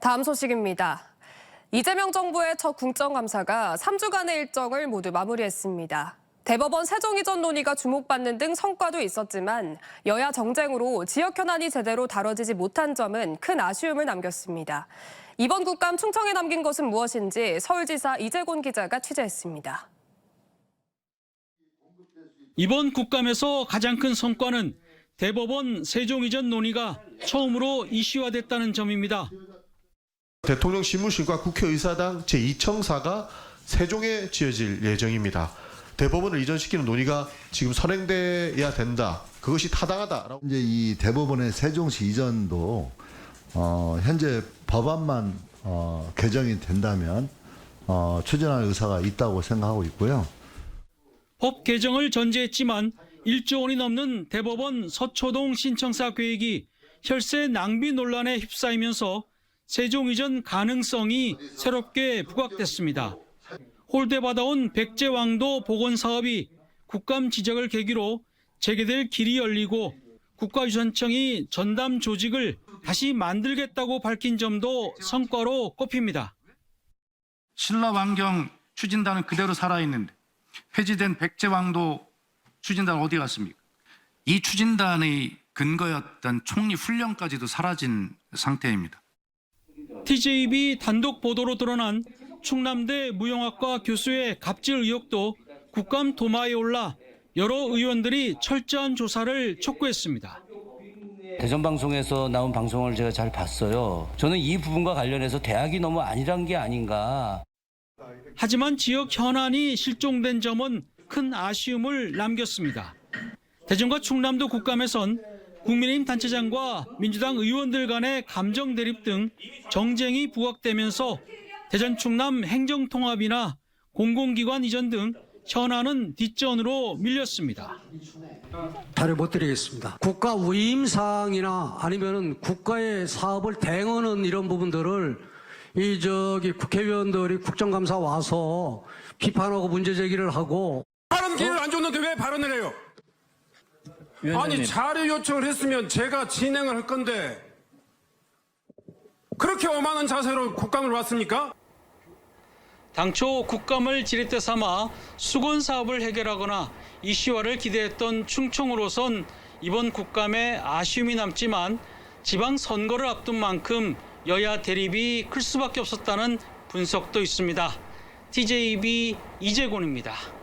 다음 소식입니다. 이재명 정부의 첫 궁정감사가 3주간의 일정을 모두 마무리했습니다. 대법원 세정 이전 논의가 주목받는 등 성과도 있었지만 여야 정쟁으로 지역 현안이 제대로 다뤄지지 못한 점은 큰 아쉬움을 남겼습니다. 이번 국감 충청에 남긴 것은 무엇인지 서울지사 이재곤 기자가 취재했습니다. 이번 국감에서 가장 큰 성과는 대법원 세종 이전 논의가 처음으로 이슈화됐다는 점입니다. 대통령 집무실과 국회의사당 제2청사가 세종에 지어질 예정입니다. 대법원을 이전시키는 논의가 지금 선행돼야 된다. 그것이 타당하다라고 이제 이 대법원의 세종시 이전도 어, 현재 법안만 어, 개정이 된다면 어, 추진할 의사가 있다고 생각하고 있고요. 법 개정을 전제했지만 1조 원이 넘는 대법원 서초동 신청사 계획이 혈세 낭비 논란에 휩싸이면서 세종 이전 가능성이 새롭게 부각됐습니다. 홀대 받아온 백제왕도 복원 사업이 국감 지적을 계기로 재개될 길이 열리고 국가유산청이 전담 조직을 다시 만들겠다고 밝힌 점도 성과로 꼽힙니다. 신라왕경 추진단은 그대로 살아있는데 폐지된 백제왕도 추진단 어디 갔습니까? 이 추진단의 근거였던 총리 훈련까지도 사라진 상태입니다. TJB 단독 보도로 드러난 충남대 무용학과 교수의 갑질 의혹도 국감 도마에 올라 여러 의원들이 철저한 조사를 촉구했습니다. 대전 방송에서 나온 방송을 제가 잘 봤어요. 저는 이 부분과 관련해서 대학이 너무 아니란 게 아닌가. 하지만 지역 현안이 실종된 점은 큰 아쉬움을 남겼습니다. 대전과 충남도 국감에선 국민의힘 단체장과 민주당 의원들 간의 감정 대립 등 정쟁이 부각되면서 대전 충남 행정통합이나 공공기관 이전 등 현안은 뒷전으로 밀렸습니다. 답을 못 드리겠습니다. 국가 위임 사항이나 아니면은 국가의 사업을 대응하는 이런 부분들을 이 저기 국회의원들이 국정감사 와서 비판하고 문제 제기를 하고 발언 기회를 안 줬는데 왜 발언을 해요? 아니 자료 요청을 했으면 제가 진행을 할 건데 그렇게 오만한 자세로 국감을 왔습니까? 당초 국감을 지렛대 삼아 수건 사업을 해결하거나 이슈화를 기대했던 충청으로선 이번 국감에 아쉬움이 남지만 지방 선거를 앞둔 만큼 여야 대립이 클 수밖에 없었다는 분석도 있습니다. TJB 이재곤입니다.